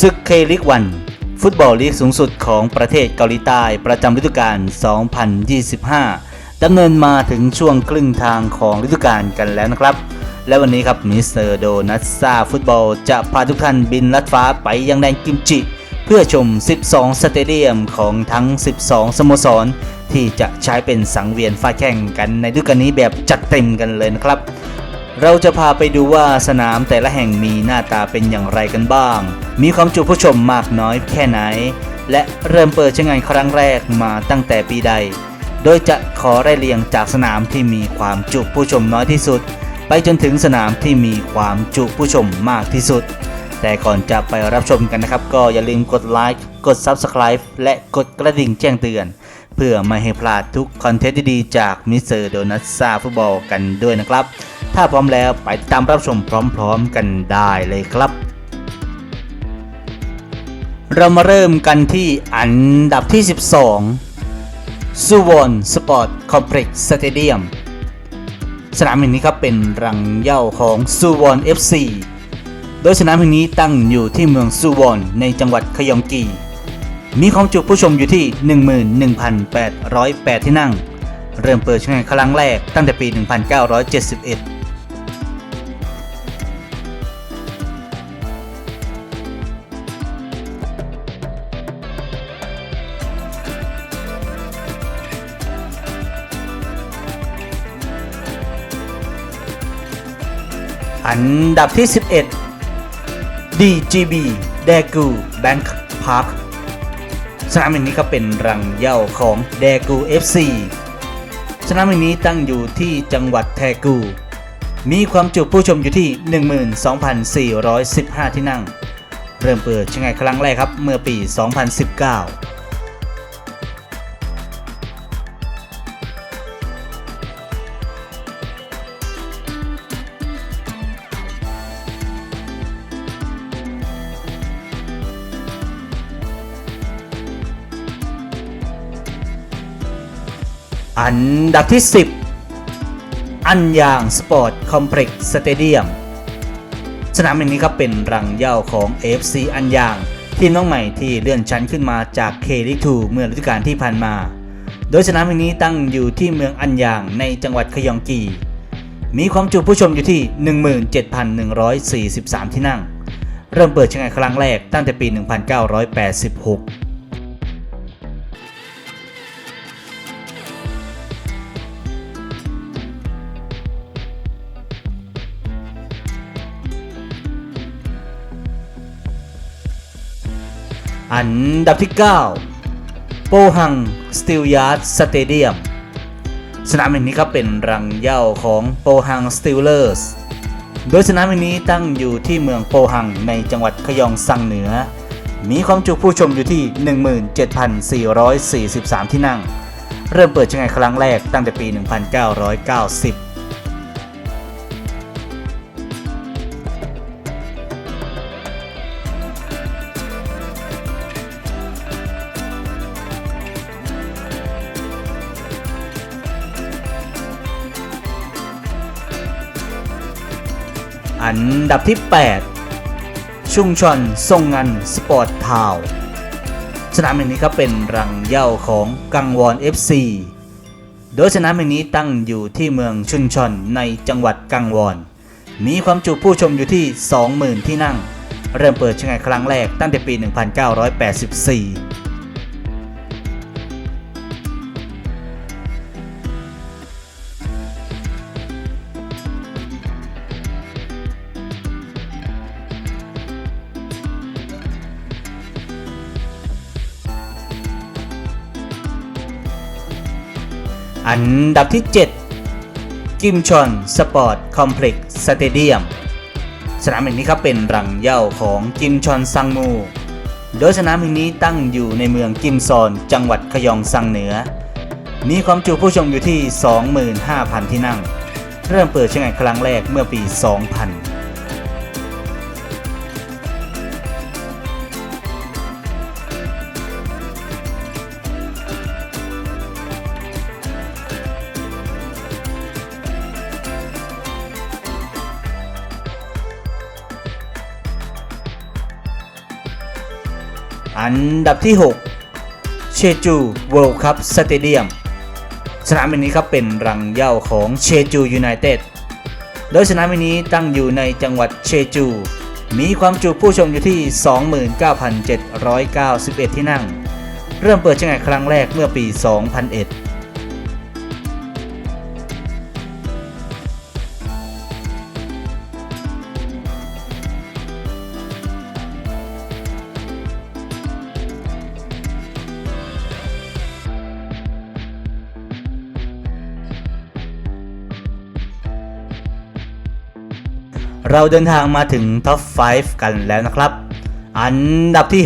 ศึกเคลิกวัน ฟุตบอลลีกสูงสุดของประเทศเกาหลีใต้ประจำฤดูกาล 2025 ดำเนินมาถึงช่วงครึ่งทางของฤดูกาลกันแล้วนะครับ และวันนี้ครับมิสเตอร์โดนัทซาฟุตบอลจะพาทุกท่านบินลัดฟ้าไปยังแดนกิมจิ เพื่อชม 12 สเตเดียมของทั้ง 12 สโมสร ที่จะใช้เป็นสังเวียนฟาดแข่งกันในฤดูกาลนี้แบบจัดเต็มกันเลยนะครับ เราจะพาไปดูว่าสนามแต่ละแห่งมีหน้าตาเป็นอย่างไรกันบ้าง มีความจุผู้ชมมากน้อยแค่ไหน และเริ่มเปิดใช้งานครั้งแรกมาตั้งแต่ปีใด โดยจะขอไล่เรียงจากสนามที่มีความจุผู้ชมน้อยที่สุด ไปจนถึงสนามที่มีความจุผู้ชมมากที่สุดแต่ก่อนจะไปรับชมกันนะครับ ก็อย่าลืมกดไลค์ กด Subscribe และกดกระดิ่งแจ้งเตือน พื่อไม่ให้พลาดทุกคอนเทนต์ดีๆจากมิสเตอร์โดนัทซาฟุตบอลกันด้วยนะครับ ถ้าพร้อมแล้วไปตามรับชมพร้อมๆกันได้เลยครับ เรามาเริ่มกันที่อันดับที่ 12ซูวอนสปอร์ตคอมเพล็กซ์สเตเดียมสนามแห่งนี้ครับเป็นรังเย้าของซูวอน FC โดยสนามแห่งนี้ตั้งอยู่ที่เมืองซูวอนในจังหวัดขยองกี มีความจุผู้ชมอยู่ที่ 11,808 ที่นั่ง เริ่มเปิดใช้งานครั้งแรกตั้งแต่ปี 1971อันดับที่ 11 DGB Daegu Bank Park สนามแห่งนี้ก็เป็นรังเย่าของแทกูเอฟซีสนามแห่งนี้ตั้งอยู่ที่จังหวัดแทกู มีความจุผู้ชมอยู่ที่ 12,415 ที่นั่ง เริ่มเปิดใช้งานครั้งแรกครับเมื่อปี 2019 อันดับที่ 10 อันยางสปอร์ตคอมเพล็กซ์สเตเดียมสนามแห่งนี้ครับเป็นรังเย้าของ AFC อันยาง ทีมน้องใหม่ที่เลื่อนชั้นขึ้นมาจากเคลิทูเมื่อฤดูกาลที่ผ่านมา โดยสนามแห่งนี้ตั้งอยู่ที่เมืองอันยางในจังหวัดขยองกี มีความจุผู้ชมอยู่ที่ 17,143 ที่นั่ง เริ่มเปิดใช้งานครั้งแรกตั้งแต่ปี 1986 อันดับที่ 9 โปฮังสติลยาร์ดสเตเดียมสนามแห่งนี้ครับเป็นรังเย้าของโปฮังสติลเลอร์สโดยสนามแห่งนี้ตั้งอยู่ที่เมืองโปฮังในจังหวัดขยองซังเหนือ มีความจุผู้ชมอยู่ที่ 17,443 ที่นั่ง เริ่มเปิดใช้งานครั้งแรกตั้งแต่ปี 1990 อันดับที่ 8 ชุงชอนซงงันสปอร์ตทาวสนามแห่งนี้ครับเป็นรังเย้าของกังวอน FC โดยสนามแห่งนี้ตั้งอยู่ที่เมืองชุนชอนในจังหวัดกังวอน มีความจุผู้ชมอยู่ที่ 20,000 ที่นั่ง เริ่มเปิดใช้งานครั้งแรกตั้งแต่ปี 1984 อันดับที่ 7 กิมชอนสปอร์ตคอมเพล็กซ์สเตเดียมสนามแห่งนี้ครับเป็นรังเย้าของกิมชอนซังมู โดยสนามแห่งนี้ตั้งอยู่ในเมืองกิมซอน จังหวัดขยองซังเหนือ มีความจุผู้ชมอยู่ที่ 25,000 ที่นั่ง เริ่มเปิดใช้งานครั้งแรกเมื่อปี 2000 อันดับที่ 6 เชจูเวิลด์คัพสเตเดียมสนามแห่งนี้ครับเป็นรังเย่าของเชจูยูไนเต็ดโดยสนามแห่งนี้ตั้งอยู่ในจังหวัดเชจู มีความจุผู้ชมอยู่ที่ 29,791 ที่นั่ง เริ่มเปิดใช้งานครั้งแรกเมื่อปี 2001 เราเดินทางมาถึงท็อป 5 กันแล้วนะครับ อันดับที่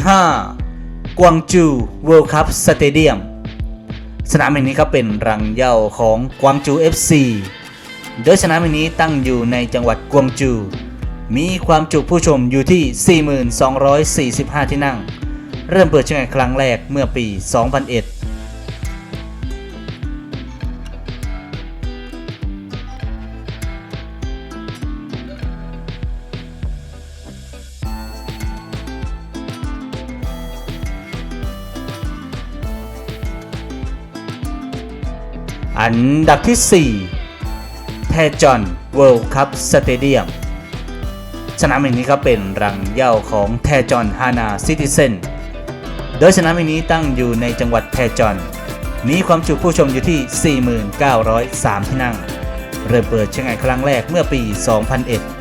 5 กวางจูเวิลด์คัพสเตเดียมสนามแห่งนี้ครับเป็นรังเหย้าของกวางจู FC โดยสนามแห่งนี้ตั้งอยู่ในจังหวัดกวางจู มีความจุผู้ชมอยู่ที่ 4245 ที่นั่ง เริ่มเปิดใช้งานครั้งแรกเมื่อปี 2001 อันดับที่ 4แทจอนเวิลด์คัพสเตเดียมสนามแห่งนี้ก็เป็นรังเย่าของแทจอนฮานาซิติเซนโดยสนามแห่งนี้ตั้งอยู่ในจังหวัดแทจอน มีความจุผู้ชมอยู่ที่ 4903ที่นั่ง เริ่มเปิดใช้งานครั้งแรกเมื่อปี 2001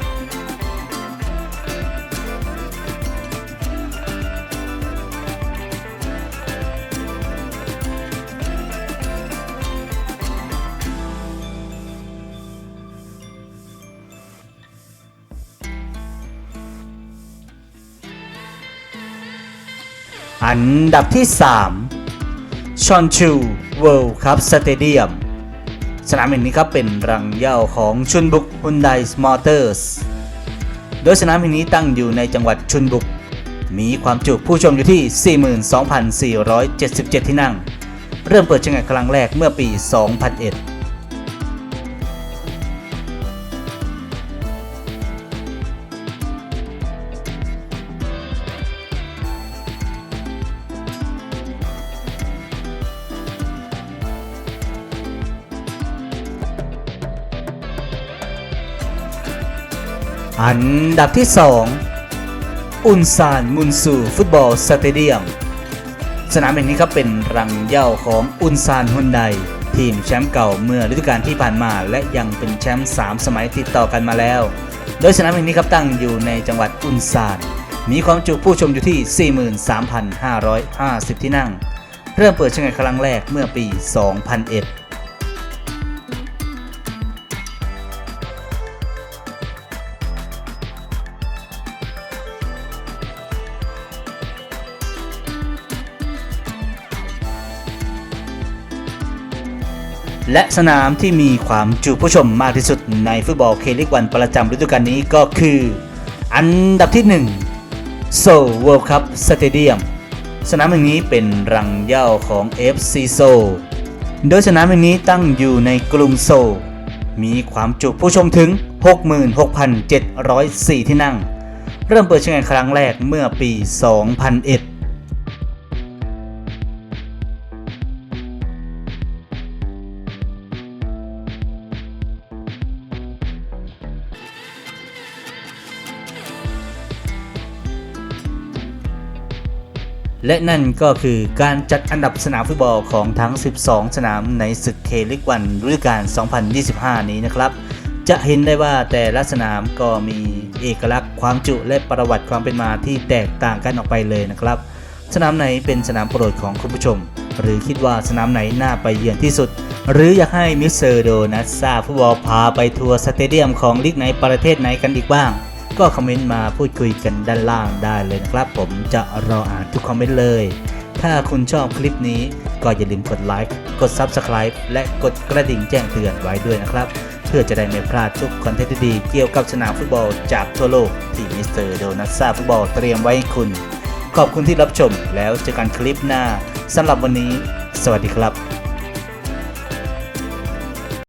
อันดับที่ 3 ชอนชูเวิลด์คัพสเตเดียมสนามแห่งนี้ครับเป็นรังเหย้าของชุนบุกฮุนไดสมอเตอร์สโดยสนามแห่งนี้ตั้งอยู่ในจังหวัดชุนบุก มีความจุผู้ชมอยู่ที่ 42,477 ที่นั่ง เริ่มเปิดใช้งานครั้งแรกเมื่อปี 2001 อันดับที่ 2 อุนซานมุนซูฟุตบอลสเตเดียม สนามแห่งนี้ครับเป็นรังเย้าของอุนซานฮุนไดทีมแชมป์เก่าเมื่อฤดูกาลที่ผ่านมา และยังเป็นแชมป์3สมัยติดต่อกันมาแล้ว โดยสนามแห่งนี้ครับตั้งอยู่ในจังหวัดอุนซาน มีความจุผู้ชมอยู่ที่ 43,550 ที่นั่ง เริ่มเปิดใช้งานครั้งแรกเมื่อปี 2001 และสนามที่มีความจุผู้ชมมากที่สุดในฟุตบอลเคลิกวันประจำฤดูกาลนี้ก็คือ อันดับที่ 1 โซลเวิลด์คัพสเตเดียมสนามแห่งนี้เป็นรังเย้าของ FC โซลโดยสนามแห่งนี้ตั้งอยู่ในกรุงโซลมีความจุผู้ชมถึง 66,704 ที่นั่ง เริ่มเปิดใช้งานครั้งแรกเมื่อปี 2001 และนั่นก็คือการจัดอันดับสนามฟุตบอลของทั้ง 12 สนามในศึกเคลิกวันฤดูกาล 2025 นี้นะครับ จะเห็นได้ว่าแต่ละสนามก็มีเอกลักษณ์ความจุและประวัติความเป็นมาที่แตกต่างกันออกไปเลยนะครับ สนามไหนเป็นสนามโปรดของคุณผู้ชม หรือคิดว่าสนามไหนน่าไปเยือนที่สุด หรืออยากให้มิสเตอร์โดนัสซาฟุตบอลพาไปทัวร์สเตเดียมของลีกไหนประเทศไหนกันอีกบ้าง ก็คอมเมนต์มาพูดคุยกันด้านล่างได้เลยนะครับ ผมจะรออ่านทุกคอมเมนต์เลย ถ้าคุณชอบคลิปนี้ก็อย่าลืมกดไลค์กด Subscribe และกดกระดิ่งแจ้งเตือนไว้ด้วยนะครับ เพื่อจะได้ไม่พลาดทุกคอนเทนต์ดีๆเกี่ยวกับสนามฟุตบอลจากทั่วโลกที่มิสเตอร์โดนัสซาฟุตบอลเตรียมไว้ให้คุณ ขอบคุณที่รับชมแล้วเจอกันคลิปหน้าสำหรับวันนี้ สวัสดีครับ